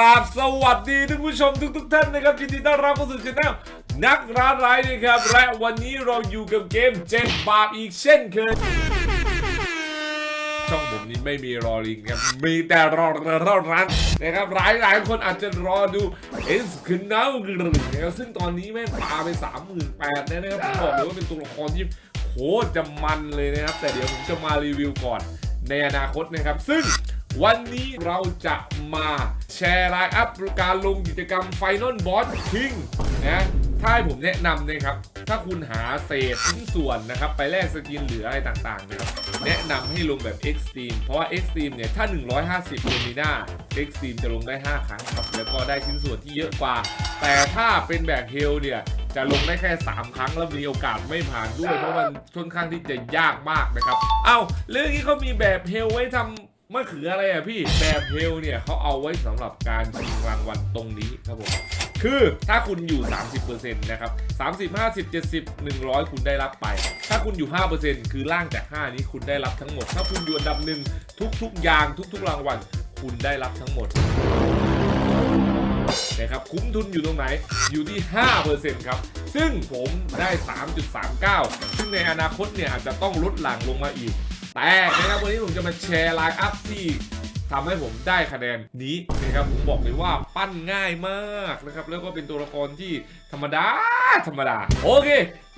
ราบสวัสดีท่านผู้ชมทุกทุกๆท่านนะครับยินดีต้อนรับเข้าสู่ช่องนักร้านไร้นะครับ และวันนี้เราอยู่กับเกมเจ็ดบาปอีกเช่นเคย ช่องผมนี้ไม่มีรอลิงครับ มีแต่รอเท่านั้นนะครับหลายหลายคนอาจจะรอดูเอสคืนน้านะครับซึ่งตอนนี้แม่งปาไป 38,000นะครับผมบอกเลยว่าเป็นตัวละครที่โคตรจะมันเลยนะครับ แต่เดี๋ยวผมจะมารีวิวก่อนในอนาคตนะครับ ซึ่ง วันนี้เราจะมาแชร์ไลน์อัพการลงกิจกรรม Final Boss King นะถ้าให้ผมแนะนำนะครับ ถ้าคุณหาเศษชิ้นส่วนนะครับ ไปแลกสกินหรืออะไรต่างๆนะครับ แนะนำให้ลงแบบ Extreme เพราะว่า Extreme เนี่ย ถ้า 150เ e มิน่า Extreme จะลงได้ 5 ครั้งครับ แล้วก็ได้ชิ้นส่วนที่เยอะกว่า แต่ถ้าเป็นแบบ Hell เนี่ย จะลงได้แค่ 3 ครั้ง แล้วมีโอกาสไม่ผ่านด้วย เพราะมันค่อนข้างที่จะยากมากนะครับ เอ้าเรื่องนี้เขามีแบบ Hell ไว้ทำ มะเขืออะไรอะพี่แบบ Hell เนี่ยเขาเอาไว้สำหรับการชิงรางวัลตรงนี้ครับผมคือถ้าคุณอยู่ 30%นะครับ30 50 70 100 คุณได้รับไป ถ้าคุณอยู่ 5%คือล่างจาก 5 นี้คุณได้รับทั้งหมด ถ้าคุณอยู่อันดับหนึ่งทุกๆ อย่างทุกๆ รางวัลคุณได้รับทั้งหมดนะครับคุ้มทุนอยู่ตรงไหนอยู่ที่ 5%ครับ ซึ่งผมได้ 3.39 ซึ่งในอนาคตเนี่ยอาจจะต้องลดหลั่งลงมาอีก แต่นะครับวันนี้ผมจะมาแชร์ไลน์อัพที่ทำให้ผมได้คะแนนนี้นะครับผมบอกเลยว่าปั้นง่ายมากนะครับแล้วก็เป็นตัวละครที่ธรรมดาธรรมดา โอเค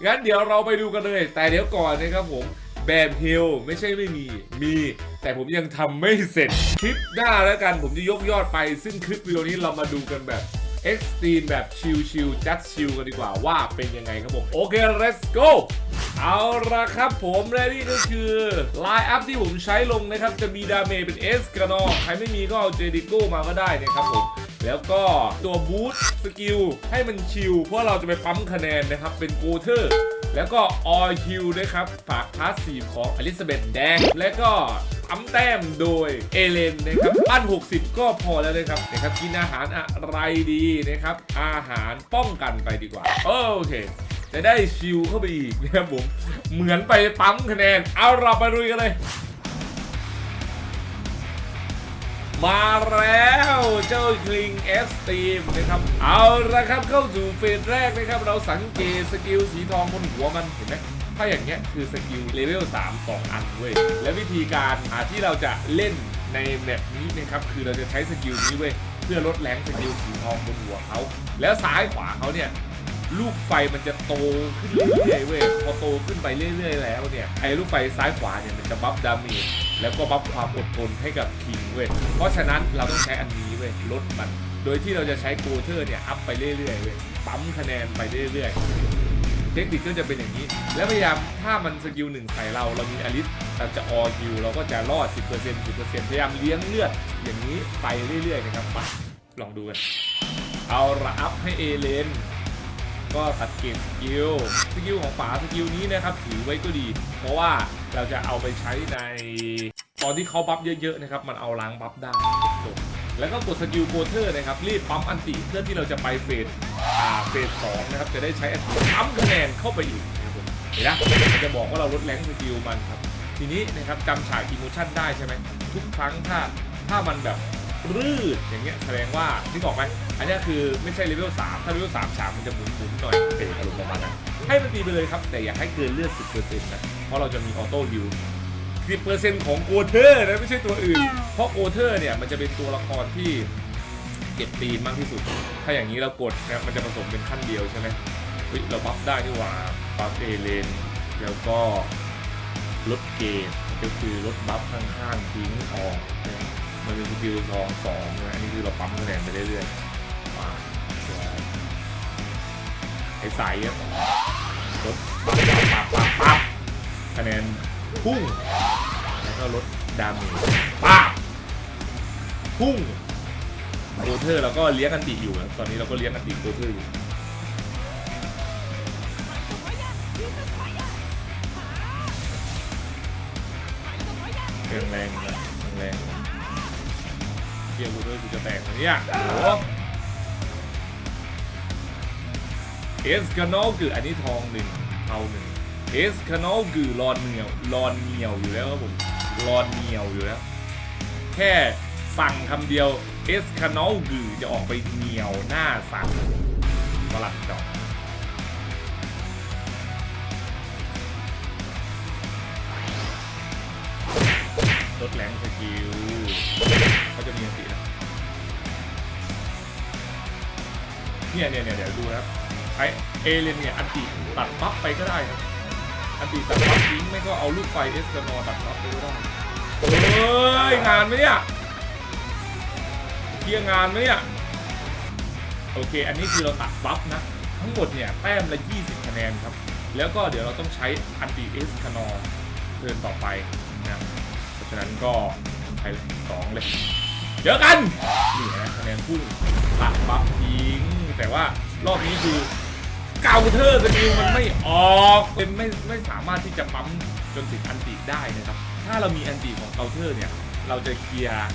งั้นเดี๋ยวเราไปดูกันเลย แต่เดี๋ยวก่อนนะครับผมแบบเฮลไม่ใช่ไม่มี มี แต่ผมยังทำไม่เสร็จ คลิปหน้าแล้วกันผมจะยกยอดไป ซึ่งคลิปวิดีโอนี้เรามาดูกันแบบเอ็กซ์ตรีมแบบชิลชิลจัดชิลกันดีกว่าว่าเป็นยังไงครับผม โอเค let's go เอาละครับผมและนี่ก็คือไลน์อัพที่ผมใช้ลงนะครับ จะมีดาเมจเป็นเอสกระนอใครไม่มีก็เอาเจดิโก้มาก็ได้นะครับผมแล้วก็ตัวบูสต์สกิลให้มันชิลเพราะเราจะไปปั๊มคะแนนนะครับ เป็นโกเทอร์ แล้วก็ออคิวด้วยครับฝากพาสซีฟของอลิซาเบธแดง และก็ปั๊มแต้มโดยเอเลนนะครับปั้น 60 ก็พอแล้วนะครับนะครับกินอาหารอะไรดีนะครับ อาหารป้องกันไปดีกว่า โอเค จะได้ชิลเข้าไปอีกนะครับผมเหมือนไปปั๊มคะแนน เอาเราไปลุยกันเลย มาแล้วเจ้าคลิงเอสตีมนะครับ เอาละครับเข้าสู่เฟสแรกนะครับ เราสังเกตสกิลสีทองบนหัวมันเห็นไหมถ้าอย่างเงี้ยคือสกิลเลเวล3 2 อันเว้ย และวิธีการอ่าที่เราจะเล่นในแมปนี้นะครับคือเราจะใช้สกิลนี้เว้ยเพื่อลดแรงสกิลสีทองบนหัวเขา แล้วซ้ายขวาเขาเนี่ย ลูกไฟมันจะโตขึ้นเรื่อยๆเว้ยพอโตขึ้นไปเรื่อยๆ แล้วเนี่ยไอ้ลูกไฟซ้ายขวาเนี่ยมันจะบัฟดาเมจแล้วก็บัฟความอดทนให้กับคิงเว้ยเพราะฉะนั้นเราต้องใช้อันนี้เว้ยลดมัน โดยที่เราจะใช้โกเทอร์เนี่ยอัพไปเรื่อยๆเว้ยปั๊มคะแนนไปเรื่อยๆ เทคนิคก็จะเป็นอย่างนี้ แล้วพยายามถ้ามันสกิลหนึ่งใส่เราเรามีอลิสเราจะออคิวเราก็จะรอด 10% 10%พยายามเลี้ยงเลือดอย่างนี้ไปเรื่อยๆนะครับไปลองดูกันเอาละอัพให้เอเลน ก็สังเกตสกิล สกิลของป๋าสกิลนี้นะครับถือไว้ก็ดี เพราะว่าเราจะเอาไปใช้ในตอนที่เขาบัฟเยอะๆนะครับมันเอาล้างบัฟได้จบแล้วก็กดสกิลโกเทอร์นะครับรีบปั๊มอันติเพื่อที่เราจะไปเฟสอ่าเฟสสองนะครับจะได้ใช้อันติปั๊มคะแนนเข้าไปอีกนะครับผมเห็นนะมันจะบอกว่าเราลดแรงสกิลมันครับ ทีนี้นะครับจำฉากอิโมชั่นได้ใช่ไหมทุกครั้งถ้าถ้ามันแบบ รืดอย่างเงี้ยแสดงว่านึกออกไหมอันเนี้ยคือไม่ใช่เลเวล3ถ้าเลเวล3ฉากมันจะหมุนหมุนๆหน่อยเป็นอารมณ์ประมาณนั้นให้มันตีไปเลยครับ แต่อย่าให้เกินเลือด10%นะเพราะเราจะมีออโต้ฮิล10%ของโกเทอร์นะไม่ใช่ตัวอื่น เพราะโกเทอร์เนี่ยมันจะเป็นตัวละครที่เก็บตีนมากที่สุด ถ้าอย่างนี้เรากดนะมันจะผสมเป็นขั้นเดียวใช่ไหมเฮ้ยเราบัฟได้นี่หว่าบัฟเอเลนแล้วก็ลดเกจก็คือลดบัฟข้างๆทิ้งออกนะ มันเป็นสกิลทองสองนะอันนี้คือเราปั๊มคะแนนไปเรื่อยๆมาสวยไอ้สอะลดปั๊บปั๊บปั๊บปั๊บคะแนนพุ่ง แล้วก็ลดดาเมจปั๊บพุ่งโคเทอร์เราก็เลี้ยงอันติอยู่ตอนนี้เราก็เลี้ยงอันติโคเทอร์อยู่แรงแรงนะแรง ยกูด้วยกูจะแตกนะเนี่ยโอ้เอสคานอลคืออันนี้ทองหนึ่งเทาหนึ่งเอสคานอลคือรอนเหนียวรอนเหนียวอยู่แล้วครับผมรอนเหนียวอยู่แล้ว แค่สั่งคำเดียวเอสคานอลกือจะออกไปเหนียวหน้าสั่งสลัดดอกลดแรงสกิล เขาจะมีอันตินะเนี่ยเนี่ยเนี่ยเดี๋ยวดูนะครับไอเอเลนเนี่ยอันติตัดบัฟไปก็ได้ครับอันติตัดบัฟทิ้งไม่ก็เอาลูกไฟเอสกานอตัดบัฟไปก็ได้เฮ้ยงานไหมเนี่ยเคลียร์งานไหมเนี่ยโอเค อันนี้คือเราตัดบัฟนะ ทั้งหมดเนี่ยแต้มละ 20 คะแนนครับ แล้วก็เดี๋ยวเราต้องใช้อันติเอสคานอเทินต่อไปนะเพราะฉะนั้นก็ไปสองเลย เจอกันนี่นะคะแนนพุ่งตัดบัฟทิ้งแต่ว่ารอบนี้คือเกาเทอร์สกิลมันไม่ออกเป็นไม่ไม่สามารถที่จะปั๊มจนถึงอันติได้นะครับ ถ้าเรามีอันติของเกาเทอร์เนี่ย เราจะเคลียร์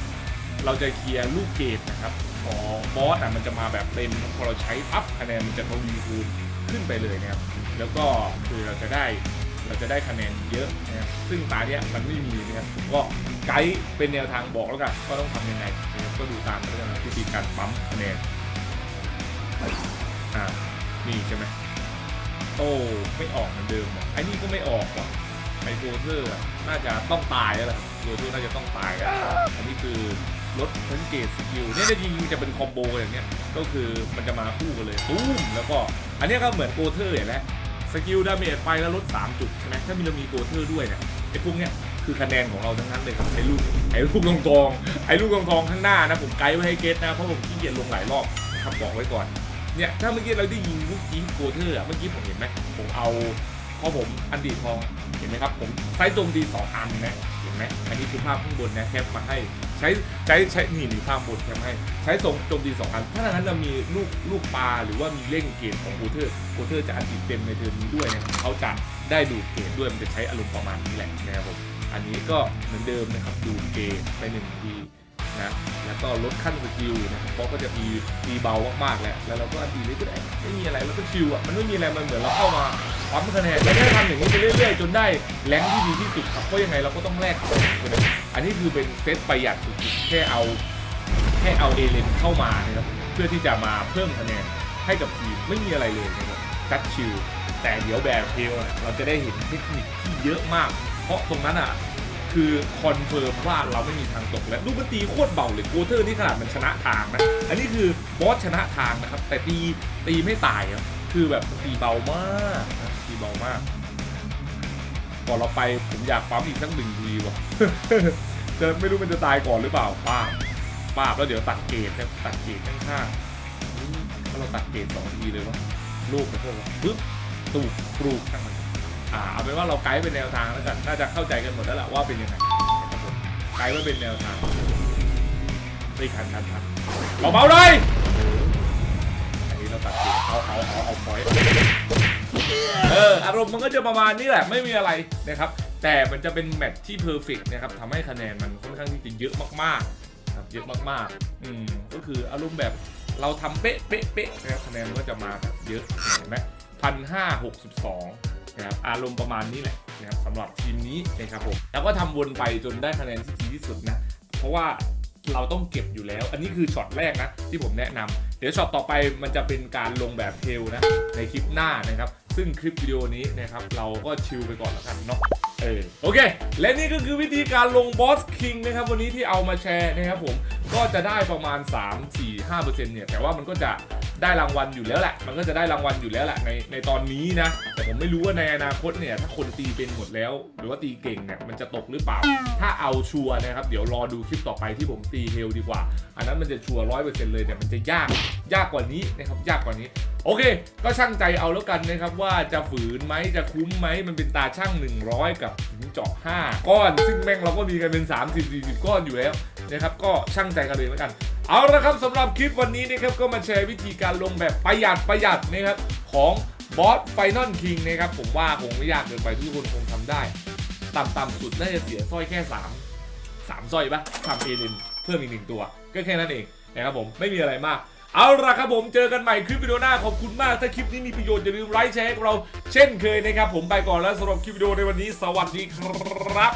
เราจะเคลียร์ลูกเกตนะครับของบอสอะมันจะมาแบบเต็มพอเราใช้ปั๊บคะแนนมันจะทวีคูณขึ้นไปเลยนะครับแล้วก็คือเราจะได้ เราจะได้คะแนนเยอะนะครับซึ่งตาเนี้ยมันไม่มีนะครับผมก็ไกด์เป็นแนวทางบอกแล้วกันว่าต้องทำยังไงนะครับก็ดูตามเรื่องวิธีการปั๊มคะแนนอ่านี่ใช่ไหมโอ้ไม่ออกเหมือนเดิมว่ะไอ้นี่ก็ไม่ออกว่ะไอโกเทอร์น่าจะต้องตายแล้วล่ะโกเทอร์น่าจะต้องตายอะอันนี้คือลดเทนเกตสกิลเนี่ยจริงๆจะเป็นคอมโบอย่างเงี้ยก็คือมันจะมาคู่กันเลยตุ้มแล้วก็อันนี้ก็เหมือนโกเทอร์อย่างแหละ สกิลดาเมจไปแล้วลด 3 จุดใช่ไหมถ้ามีเรามีโกเทอร์ด้วยเนี่ยไอ้พวกเนี้ยคือคะแนนของเราทั้งนั้นเลยครับไอ้ลูกไอ้ลูกกองกองไอ้ลูกกองกองข้างหน้านะผมไกด์ไว้ให้เกตนะเพราะผมขี้เกียจลงหลายรอบนะครับบอกไว้ก่อนเนี่ยถ้าเมื่อกี้เราได้ยิงลูกกี้โกเทอร์เมื่อกี้ผมเห็นไหมผมเอา พอผมอันดีทองเห็นไหมครับผมใช้โจมตีสองอันนะเห็นไหมอันนี้คือภาพข้างบนนะแคปมาให้ใช้ใช้ใช้นี่นี่ภาพบนแคปให้ใช้ส่งโจมตีสองอันถ้าอย่างนั้นเรามีลูกลูกปลาหรือว่ามีเล่งเกณฑ์ของโกเทอร์โกเทอร์จะอันติเต็มในเทอร์นี้ด้วยนะครับเขาจะได้ดูเกณฑ์ด้วยมันจะใช้อารมณ์ประมาณนี้แหละนะครับผมอันนี้ก็เหมือนเดิมนะครับดูเกณฑ์ไปหนึ่งที นะแล้วก็ลดขั้นสกิลนะบเพราะก็จะตีตีเบามากๆแหละแล้วเราก็อันตีเรื่อยๆไม่มีอะไรแล้วก็ชิลอะมันไม่มีอะไรมันเหมือนเราเข้ามาปั๊มคะแนนแล้วแค่ทำอย่างนี้ไปเรื่อยๆ จนได้แรงที่ดีที่สุดครับเพราะยังไงเราก็ต้องแลกของอันนี้คือเป็นเซตประหยัดสุดๆแค่เอาแค่เอาเอเลนเข้ามานะครับเพื่อที่จะมาเพิ่มคะแนนให้กับทีมไม่มีอะไรเลยนะครับจัดชิลแต่เดี๋ยวแบบเพลเราจะได้เห็นเทคนิคที่เยอะมาก เพราะตรงนั้นอะ คือคอนเฟิร์มว่าเราไม่มีทางตกแล้วลูกมันตีโคตรเบาเลยโกเทอร์นี่ขนาดมันชนะทางนะ อันนี้คือบอสชนะทางนะครับ แต่ตีตีไม่ตายครับคือแบบตีเบามากนะตีเบามากก่อนเราไปผมอยากปั๊มอีกสักหนึ่งทีว่ะจะไม่รู้มันจะตายก่อนหรือเปล่าป้าบป้าบแล้วเดี๋ยวตัดเกรดนะตัดเกรดข้างๆอืมถ้าเราตัดเกรดสองทีเลยวะลูกไปเท่าไหร่ปึ๊บตูกปลูกข้างมัน อ่าเอาเป็นว่าเราไกด์เป็นแนวทางแล้วกันน่าจะเข้าใจกันหมดแล้วแหละว่าเป็นยังไงนะครับผมไกด์ไว้เป็นแนวทางไม่คันคันคันเบาๆเลยอันนี้เราตัดเกรดเอาเอาเอาเอาพอยเอออารมณ์มันก็จะประมาณนี้แหละไม่มีอะไรนะครับ แต่มันจะเป็นแมตช์ที่เพอร์เฟกนะครับทำให้คะแนนมันค่อนข้างที่จะเยอะมากๆครับเยอะมากๆอืมก็คืออารมณ์แบบเราทำเป๊ะเป๊ะเป๊ะนะครับคะแนนมันก็จะมาแบบเยอะเห็นไหมพันห้าหกสิบสอง นะครับอารมณ์ประมาณนี้แหละนะครับสำหรับทีมนี้นะครับผมแล้วก็ทำวนไปจนได้คะแนนที่ดีที่สุดนะเพราะว่าเราต้องเก็บอยู่แล้ว อันนี้คือช็อตแรกนะที่ผมแนะนำเดี๋ยวช็อตต่อไปมันจะเป็นการลงแบบเทลนะในคลิปหน้านะครับ ซึ่งคลิปวิดีโอนี้นะครับเราก็ชิลไปก่อนแล้วกันเนาะเออโอเค และนี่ก็คือวิธีการลงบอสคิงนะครับวันนี้ที่เอามาแชร์นะครับผมก็จะได้ประมาณ 3 4 5 เนี่ยแต่ว่ามันก็จะได้รางวัลอยู่แล้วแหละ มันก็จะได้รางวัลอยู่แล้วแหละในในตอนนี้นะ ผมไม่รู้ว่าในอนาคตเนี่ยถ้าคนตีเป็นหมดแล้ว หรือว่าตีเก่งเนี่ยมันจะตกหรือเปล่า ถ้าเอาชัวร์นะครับ เดี๋ยวรอดูคลิปต่อไปที่ผมตีเฮลดีกว่า อันนั้นมันจะชัวร์ร้อยเปอร์เซ็นต์เลยแต่มันจะยากยากกว่านี้นะครับยากกว่านี้โอเค ก็ช่างใจเอาแล้วกันนะครับว่าจะฝืนไหมจะคุ้มไหมมันเป็นตาช่าง 100 กับหินเจาะ5 ก้อน ซึ่งแม่งเราก็มีกันเป็น 30 40 ก้อนอยู่แล้วนะครับก็ช่างใจกันเลยแล้วกัน เอาละครับสำหรับคลิปวันนี้นะครับก็มาแชร์วิธีการลงแบบประหยัดประหยัดนะครับของ บอสไฟนอลคิงนะครับผมว่าคงไม่ยากเกินไปทุกคนคงทำได้ ต่ำๆสุดน่าจะเสียสร้อยแค่ 3 3สร้อยปะทำเอเลนเพิ่มอีกหนึ่งตัว ก็แค่นั้นเองนะครับผมไม่มีอะไรมากเอาละครับผมเจอกันใหม่คลิปวิดีโอหน้าขอบคุณมาก ถ้าคลิปนี้มีประโยชน์อย่าลืมไลค์แชร์ให้เราเช่นเคยนะครับผมไปก่อนแล้วสำหรับคลิปวิดีโอในวันนี้ สวัสดีครับ